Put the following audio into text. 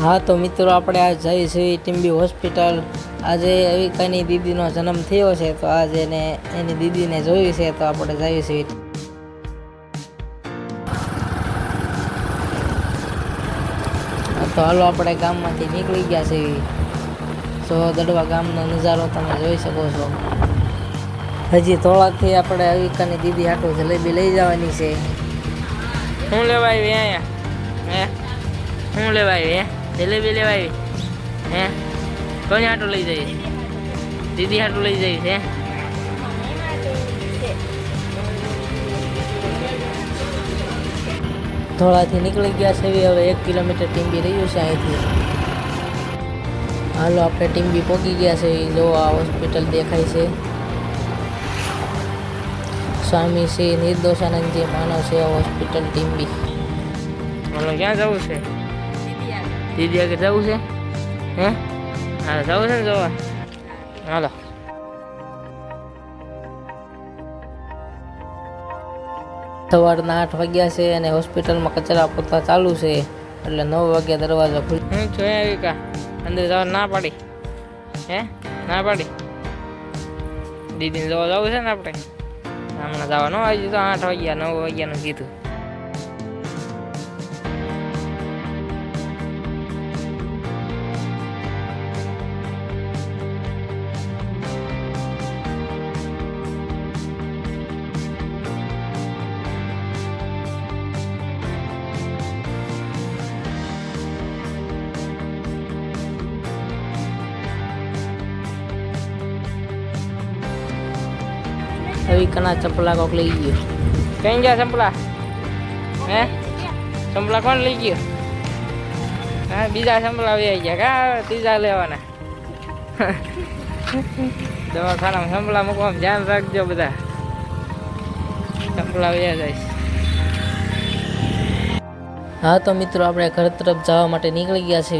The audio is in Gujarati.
હા, તો મિત્રો આપણે આ જઈએ છીએ ટીમ્બી હોસ્પિટલ. આજે અવિકાની દીદીનો જન્મ થયો છે, તો આજે એને, એની દીદીને જોઈ છે, તો આપણે જઈએ છીએ તો હાલો આપણે ગામમાંથી નીકળી ગયા છીએ તો દડવા ગામનો નજારો તમે જોઈ શકો છો. હજી થોડાકથી આપણે અવિકાની દીદી આટલું જલેબી લઈ જવાની છે. શું લેવાય અહીંયા? હે? શું લેવાય હે જલેબી લેવા આવી. હે? કોને હાટું લઈ જઈશ? દીદી હાટું લઈ જઈશ, હે? થોડાથી નીકળી ગયા છે હવે એક કિલોમીટર ટીમ્બી રહ્યું છે અહીંથી. હાલો, આપણે ટીમ્બી પહોંચી ગયા છે જો આ હોસ્પિટલ દેખાય છે. સ્વામી શ્રી નિર્દોષાનંદજી માનવ સેવા હોસ્પિટલ ટીમ્બી બોલો ક્યાં જવું છે? દીદી આગળ જવું છે? હે? હા જવું છે ને જોવા. હાલો. સવારના આઠ વાગ્યા છે અને હોસ્પિટલમાં કચરા પોતા ચાલુ છે એટલે નવ વાગ્યા દરવાજો ખુલ હું જોઈ આવી કા અંદર જવા ના પાડી. હે? ના પાડી? દીદીને જોવા જવું છે ને આપણે? હમણાં જવા ન આવી તો આઠ વાગ્યા નવ વાગ્યાનું કીધું. આવી કના ચપલા કોક લઈ ગયો કઈ ગયા ચંપલા હે ચંપલા કોણ લઈ ગયો હા બીજા સંપલા આવી ગયા કા ત્રીજા લેવાના દવાખાનામાં સંપલા મૂકવામાં ધ્યાન રાખજો બધા ચંપલા વ્યા જાય હા, તો મિત્રો, આપણે ઘર તરફ જવા માટે નીકળી ગયા છે